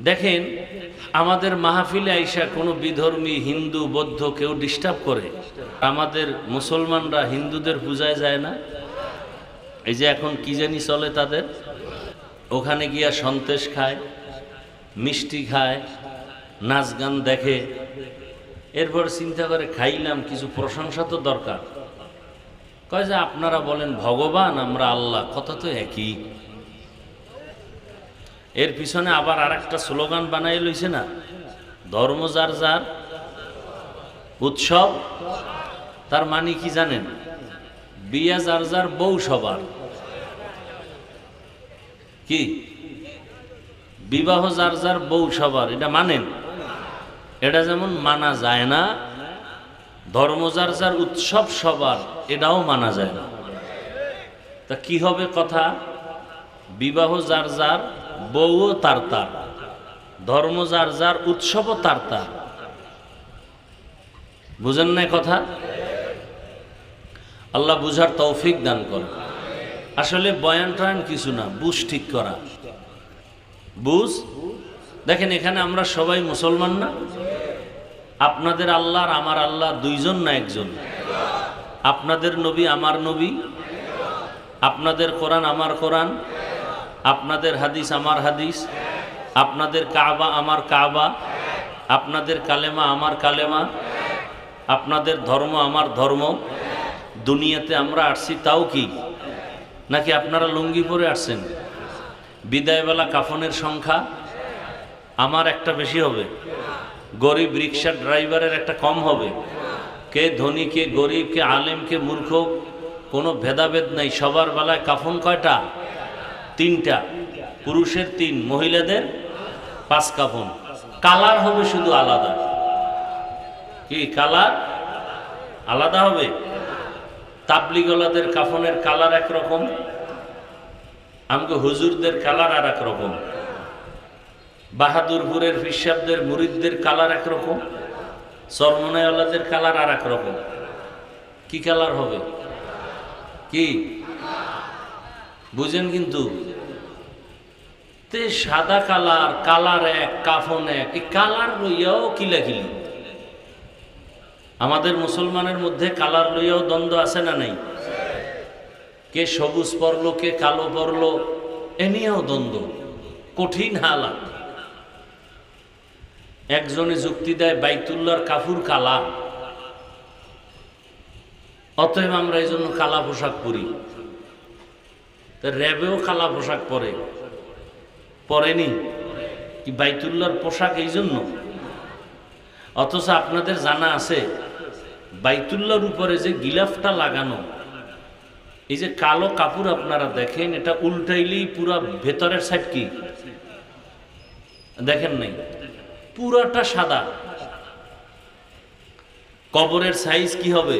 দেখেন, আমাদের মাহফিলে আইসা কোনো বিধর্মী, হিন্দু, বৌদ্ধ কেউ ডিস্টার্ব করে। আমাদের মুসলমানরা হিন্দুদের পূজায় যায় না। এই যে এখন কি জানি চলে তাদের? ওখানে গিয়া সন্তেষ খায়, মিষ্টি খায়, নাচ গান দেখে। এরপর চিন্তা করে, খাইলাম, কিছু প্রশংসা তো দরকার। কয় যে আপনারা বলেন, ভগবান, আমরা আল্লাহ, কথা তো একই। এর পিছনে আবার আর একটা স্লোগান বানাই লইছে না? ধর্ম যার যার, উৎসব, তার মানে কি জানেন? বিয়া যার যার, বউ সবার। কি? বিবাহ যার যার, বউ সবার। এটা মানেন? এটা যেমন মানা যায় না, ধর্ম যার যার, উৎসব সবার, এটাও মানা যায় না। তা কি হবে কথা? বিবাহ যার যার বউও তার তার, ধর্ম যার যার, উৎসবও তার তার। বুঝেন না কথা? আল্লাহ বুঝার তৌফিক দান করে আসলে বয়ান টয়ান কিছু না, বুঝ ঠিক করা। বুঝ? দেখেন, এখানে আমরা সবাই মুসলমান না? আপনাদের আল্লাহ আর আমার আল্লাহ দুইজন না একজন? আপনাদের নবী আমার নবী? আপনাদের কোরআন আমার কোরআন? আপনাদের হাদিস আমার হাদিস, আপনাদের কাবা আমার কাবা, আপনাদের কালেমা আমার কালেমা, আপনাদের ধর্ম আমার ধর্ম, দুনিয়াতে আমরা আসছি তাও কি? নাকি আপনারা লুঙ্গি পরে আসছেন? বিদায়বেলা কাফনের সংখ্যা আমার একটা বেশি হবে। গরিব রিক্সা ড্রাইভারের একটা কম হবে। কে ধনী, কে গরিব, কে আলেম, কে মূর্খ, কোনো ভেদাভেদ নাই। সবার বেলায় কাফন কয়টা? তিনটা, পুরুষের তিন, মহিলাদের পাঁচ কাফন কালার হবে শুধু আলাদা। কি কালার? আলাদা হবে? তাবলিগলাদের কাফনের কালার একরকম আমাকে হুজুরদের কালার আর এক রকম বাহাদুরপুরের ফিসাবদের মুরিদদের কালার একরকম সরমনাওয়ালাদের কালার আর এক রকম কি কালার হবে? কি? বুঝেন কিন্তু? তে সাদা কালার কালার এক, কাফন এক, এই কালার লইয়াও কিলাকিলি আমাদের মুসলমানের মধ্যে কালার লইয়াও দ্বন্দ্ব আছে না নাই? কে সবুজ পরলো, কে কালো পরলো, এ নিয়েও দ্বন্দ্ব। কঠিন হালাত। একজনে যুক্তি দেয় বাইতুল্লার কাফুর কালা। অতএব আমরা এই জন্য কালা পোশাক পরি। র্যাবেও কালা পোশাক পরে। পরেনি? কি বাইতুল্লার পোশাক এই জন্য অথচ আপনাদের জানা আছে বাইতুল্লার উপরে যে গিলাফটা লাগানো, এই যে কালো কাপড় আপনারা দেখেন, এটা উল্টাইলেই পুরা ভেতরের সাইড কি? দেখেন নাই? পুরাটা সাদা। কবরের সাইজ কি হবে?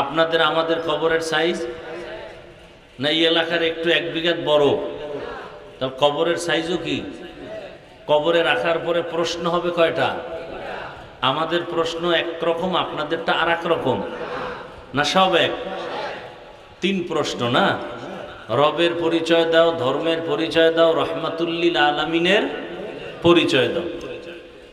আপনাদের আমাদের কবরের সাইজ না এই এলাকার একটু এক বিঘাত বড়? তার কবরের সাইজও কি? কবরে রাখার পরে প্রশ্ন হবে কয়টা? আমাদের প্রশ্ন একরকম, আপনাদেরটা আর রকম না সব এক? তিন প্রশ্ন, না? রবের পরিচয় দাও, ধর্মের পরিচয় দাও, রহমাতুল্লিল আলমিনের পরিচয় দাও।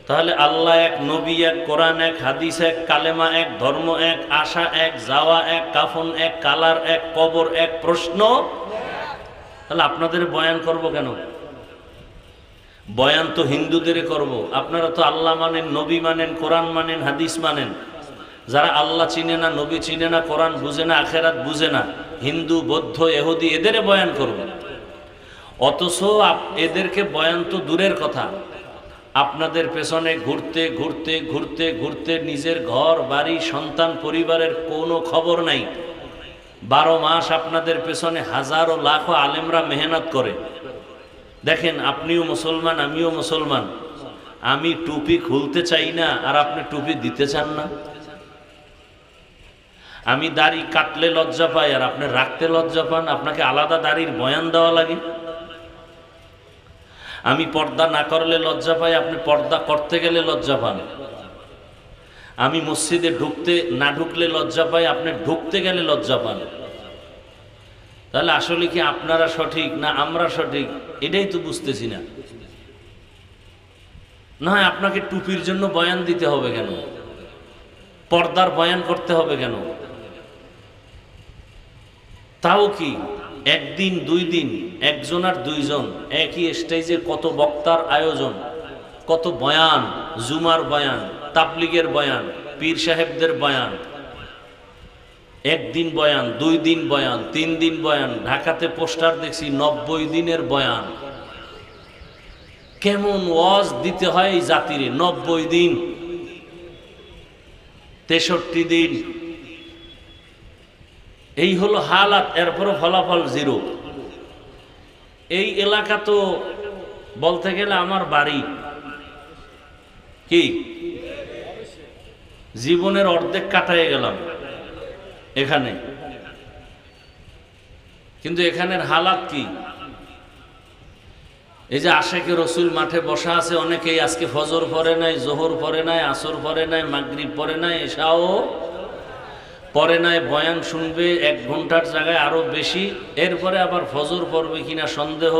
তাহলে আল্লাহ এক, নবী এক, কোরআন এক, হাদিস এক, কালেমা এক, ধর্ম এক, আশা এক, যাওয়া এক, কাফন এক, কালার এক, কবর এক, প্রশ্ন? তাহলে আপনাদের বয়ান করব কেন? বয়ান তো হিন্দুদের করব। আপনারা তো আল্লাহ মানেন, নবী মানেন, কোরআন মানেন, হাদিস মানেন। যারা আল্লাহ চিনে না, নবী চিনে না, কোরআন বুঝে না, আখেরাত বুঝে না, হিন্দু, বৌদ্ধ এহুদি এদের বয়ান করব। অথচ এদেরকে বয়ান তো দূরের কথা। আপনাদের পেছনে ঘুরতে ঘুরতে ঘুরতে ঘুরতে নিজের ঘর, বাড়ি, সন্তান, পরিবারের কোনো খবর নাই। বারো মাস আপনাদের পেছনে হাজারো লাখো আলেমরা মেহনত করে। দেখেন, আপনিও মুসলমান, আমিও মুসলমান। আমি টুপি খুলতে চাই না, আর আপনি টুপি দিতে চান না। আমি দাড়ি কাটলে লজ্জা পাই, আর আপনি রাখতে লজ্জা পান। আপনাকে আলাদা দাড়ির বয়ান দেওয়া লাগে। আমি পর্দা না করলে লজ্জা পাই, আপনি পর্দা করতে গেলে লজ্জা পান। আমি মসজিদে ঢুকতে না ঢুকলে লজ্জা পাই, আপনি ঢুকতে গেলে লজ্জা পান। তাহলে আসলে কি আপনারা সঠিক না আমরা সঠিক? এটাই তো বুঝতেছি না। না আপনাকে টুপির জন্য বয়ান দিতে হবে কেন? পর্দার বয়ান করতে হবে কেন? তাও কি? একদিন, দুই দিন, একজন আর দুইজন, একই স্টেজে কত বক্তার আয়োজন, কত বয়ান, জুমার বয়ান, তাবলিগের বয়ান, পীর সাহেবদের বয়ান। একদিন বয়ান, দুই দিন বয়ান, তিন দিন বয়ান, ঢাকাতে পোস্টার দেখছি, নব্বই দিনের বয়ান। কেমন ওয়াজ দিতে হয় এই জাতির, নব্বই দিন, তেষট্টি দিন। এই হলো হালাত, এরপরও ফলাফল জিরো। এই এলাকা তো বলতে গেলে আমার বাড়ি। কি? জীবনের অর্ধেক কাটায় গেলাম এখানে। কিন্তু এখানের হালাত কি? এই যে আশেকে রসুল মাঠে বসা আছে, অনেকেই আজকে ফজর পরে নাই, জোহর পরে নাই, আসর পরে নাই, মাগরিব পরে নাই, এসাও পরে নাই বয়ান শুনবে, এক ঘণ্টার জায়গায় আরও বেশি। এরপরে আবার ফজর পড়বে কিনা সন্দেহ।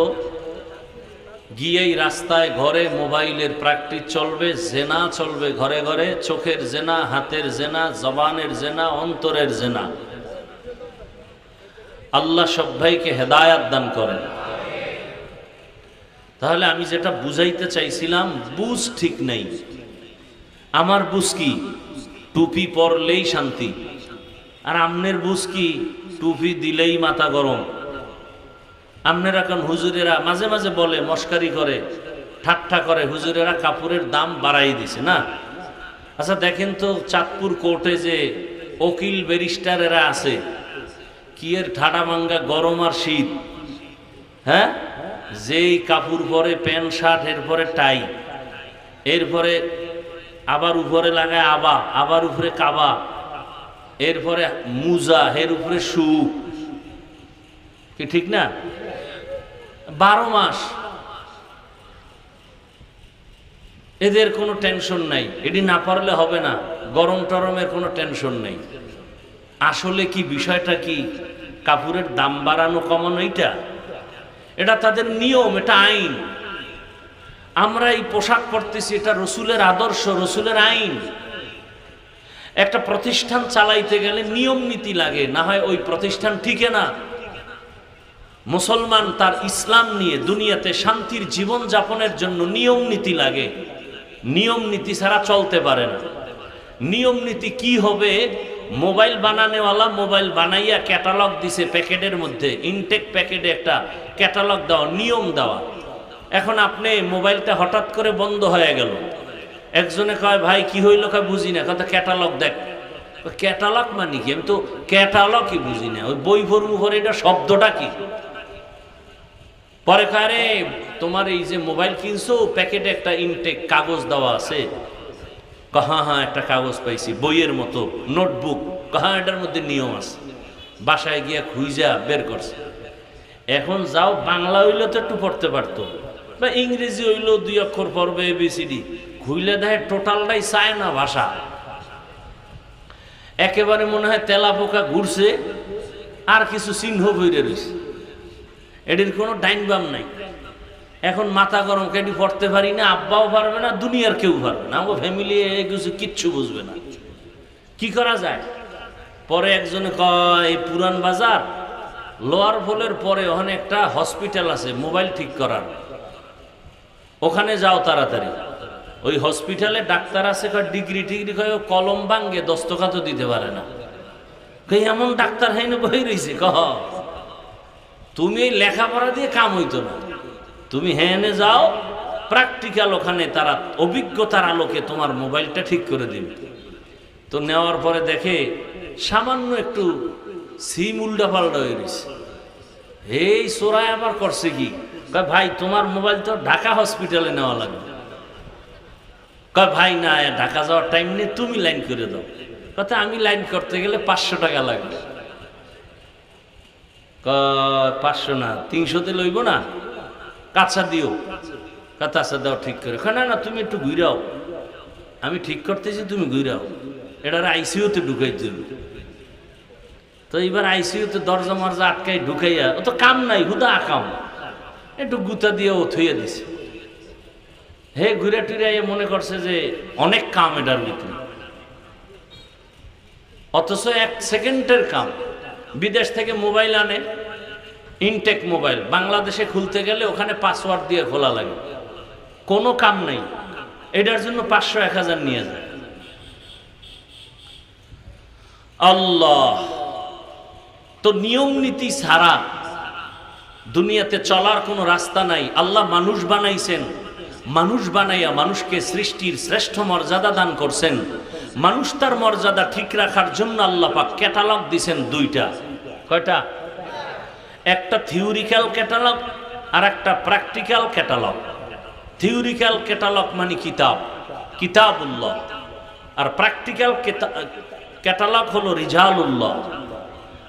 গিয়েই রাস্তায় ঘরে মোবাইলের প্র্যাকটিস চলবে, জেনা চলবে ঘরে ঘরে, চোখের জেনা, হাতের জেনা, জবানের জেনা, অন্তরের জেনা। আল্লাহ সব ভাইকে হেদায়াত দান করেন। তাহলে আমি যেটা বুঝাইতে চাইছিলাম, বুঝ ঠিক নেই। আমার বুঝ কি? টুপি পরলেই শান্তি। আর আমনের বুঝ কি? টুপি দিলেই মাথা গরম। আমনের এখন হুজুরেরা মাঝে মাঝে বলে, মস্কারি করে, ঠাট্টা করে। হুজুরেরা কাপড়ের দাম বাড়াই দিছে, না? আচ্ছা দেখেন তো চাঁদপুর কোর্টে যে ওকিল ব্যারিস্টারেরা আছে, কি এর ঠাডা মাঙ্গা গরম আর শীত? হ্যাঁ? যেই কাপড় পরে প্যান্ট, শার্ট এরপরে টাই এরপরে আবার উপরে লাগায় আবা, আবার উপরে কাবা এরপরে মুজা এর উপরে শু কি ঠিক না? বারো মাস। এদের কোনো টেনশন নাই। এটি না পারলে হবে না। গরম টরমের কোনো টেনশন নেই। আসলে কি বিষয়টা কি? কাপড়ের দাম বাড়ানো কমানো এইটা? এটা তাদের নিয়ম, এটা আইন। আমরা এই পোশাক পরতেছি, এটা রসুলের আদর্শ, রসুলের আইন। একটা প্রতিষ্ঠান চালাইতে গেলে নিয়ম নীতি লাগে, না হয় ওই প্রতিষ্ঠান ঠিকে না। মুসলমান তার ইসলাম নিয়ে দুনিয়াতে শান্তির জীবন যাপনের জন্য নিয়ম নীতি লাগে। নিয়ম নীতি ছাড়া চলতে পারে না। নিয়ম নীতি কি হবে? মোবাইল বানানেওয়ালা মোবাইল বানাইয়া ক্যাটালগ দিছে প্যাকেটের মধ্যে। ইনটেক প্যাকেটে একটা ক্যাটালগ দেওয়া, নিয়ম দেওয়া। এখন আপনি মোবাইলটা হঠাৎ করে বন্ধ হয়ে গেল। একজনে কয়, ভাই, কি হইল? কয়, বুঝি না। কথা ক্যাটালগ দেখ। ক্যাটালগ মানে কি? আমি তো ক্যাটালগই বুঝি না। ওই বই ভরে এটা শব্দটা কি? পরে কারে তোমার এই যে মোবাইল কিনছো, প্যাকেটে একটা ইনটেক কাগজ দেওয়া আছে। কাহা হ্যাঁ একটা কাগজ পাইছি, বইয়ের মতো নোটবুক কাহা এটার মধ্যে নিয়ম আছে। বাসায় গিয়া খুঁজা বের করছে। এখন যাও, বাংলা হইলে তো একটু পড়তে পারতো। বা ইংরেজি হইলেও দুই অক্ষর পড়বে এবিসিডি খুইলে দেখে টোটালটাই চায় না ভাষা। একেবারে মনে হয় তেলা পোকা ঘুরছে, আর কিছু চিহ্ন বইরে রয়েছে এটির কোনো ডাইন বাম নাই। এখন মাথা গরম কেটে পড়তে পারি না, আব্বাও পারবে না, দুনিয়ার কেউ পারবে না। আমার ফ্যামিলি কিছু কিচ্ছু বুঝবে না। কি করা যায়? পরে একজনে কয় পুরান বাজার, লোয়ার ফলের পরে ওখানে একটা হসপিটাল আছে, মোবাইল ঠিক করার। ওখানে যাও তাড়াতাড়ি। ওই হসপিটালে ডাক্তার আছে ডিগ্রি টিগ্রি, কয় কলম ভাঙ্গে দস্তখাতও দিতে পারে না। কই এমন ডাক্তার হাইনে বই রয়েছে কহ। তুমি এই লেখাপড়া দিয়ে কাম হইতো না। তুমি হেনে যাও প্র্যাকটিক্যাল ওখানে তারা অভিজ্ঞতার আলোকে তোমার মোবাইলটা ঠিক করে দিবে। তো নেওয়ার পরে দেখে সামান্য একটু সিম উল্টা পাল্টা হয়ে গেছে এই সোরায় আবার করছে কি? ভাই, তোমার মোবাইল তো ঢাকা হসপিটালে নেওয়া লাগবে। কয়, ভাই, না ঢাকা যাওয়ার টাইম নেই, তুমি লাইন করে দাও। কথা, আমি লাইন করতে গেলে পাঁচশো টাকা লাগবে। পাঁচশো না তিনশোতে লইব না? কাঁচা দিও। কাঁচা দাও। ঠিক করে। না না, তুমি একটু ঘুরাও। আমি ঠিক করতেছি, তুমি ঘুরাও। এটার আইসিউতে ঢুকাই দেবে তো এবার আইসিউতে দরজা মরজা আটকাই ঢুকাইয়া ও তো কাম নাই, হুদা আকাম একটু গুতা দিয়ে ও থইয়া দিছে। হে ঘুরে টুরে মনে করছে যে অনেক কাম এটার ভিতরে। অথচ এক সেকেন্ডের কাম। বিদেশ থেকে মোবাইল আনে, ইনটেক মোবাইল। বাংলাদেশে খুলতে গেলে ওখানে পাসওয়ার্ড দিয়ে খোলা লাগে। কোনো কাম নেই। এটার জন্য পাঁচশো এক হাজার নিয়ে যায়। আল্লাহ! তো নিয়ম নীতি ছাড়া দুনিয়াতে চলার কোনো রাস্তা নাই। আল্লাহ মানুষ বানাইছেন। মানুষ বানাইয়া মানুষকে সৃষ্টির শ্রেষ্ঠ মর্যাদা দান করছেন। মানুষ তার মর্যাদা ঠিক রাখার জন্য আল্লাহ পাক ক্যাটালগ দিছেন দুইটা। কয়টা? একটা থিওরিক্যাল ক্যাটালগ আর একটা প্র্যাকটিক্যাল ক্যাটালগ। থিওরিক্যাল ক্যাটালগ মানে কিতাব কিতাব কিতাবুল্লাহ। আর প্র্যাকটিক্যাল ক্যাটালগ হলো রিজালুল্লাহ।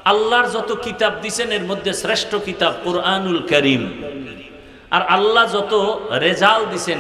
আল্লাহর যত কিতাব দিছেন, এর মধ্যে শ্রেষ্ঠ কিতাব কোরআনুল করিম। আর আল্লাহ যত রেজাল দিছেন